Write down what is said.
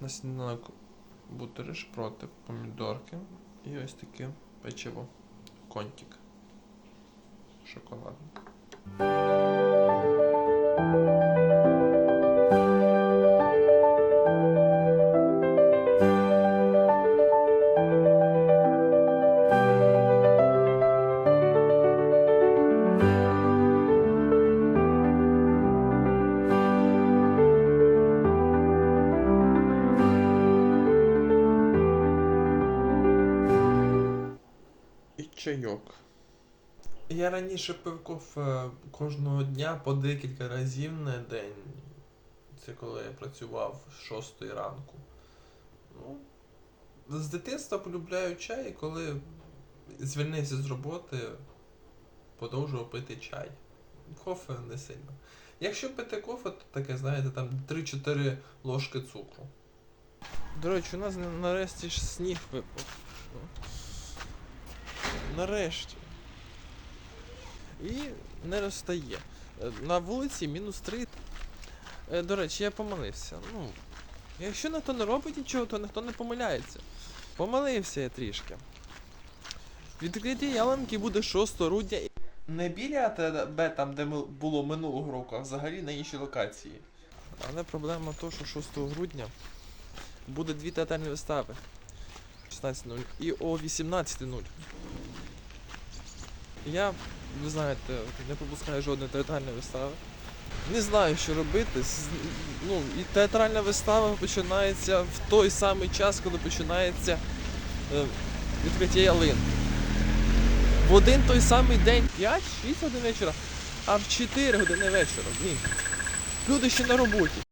На сніданок бутериш проти помідорки і ось таке печиво. Контик. Шоколадне. Чайок. Я раніше пив кофе кожного дня по декілька разів на день. Це коли я працював з 6 ранку. Ну, з дитинства полюбляю чай, і коли звільнився з роботи, продовжував пити чай. Кофе не сильно. Якщо пити кофе, то таке, знаєте, там 3-4 ложки цукру. До речі, у нас нарешті ж сніг випав. Нарешті. І не розстає. Е, На вулиці мінус 3. Е, До речі, я помилився. Ну, якщо ніхто не робить нічого, то ніхто не помиляється. Помилився я трішки. Відкриття ялинки буде 6 грудня. Не біля АТБ, там, де було минулого року, а взагалі на іншій локації. Але проблема в тому, що 6 грудня буде дві театральні вистави. 16.00 і о 18.00. Я, ви знаєте, не пропускаю жодної театральної вистави. Не знаю, що робити. Ну, і театральна вистава починається в той самий час, коли починається е, відкриття ялинки. В один той самий день 5-6 годин вечора, а в 4 години вечора. Блін. Люди ще на роботі.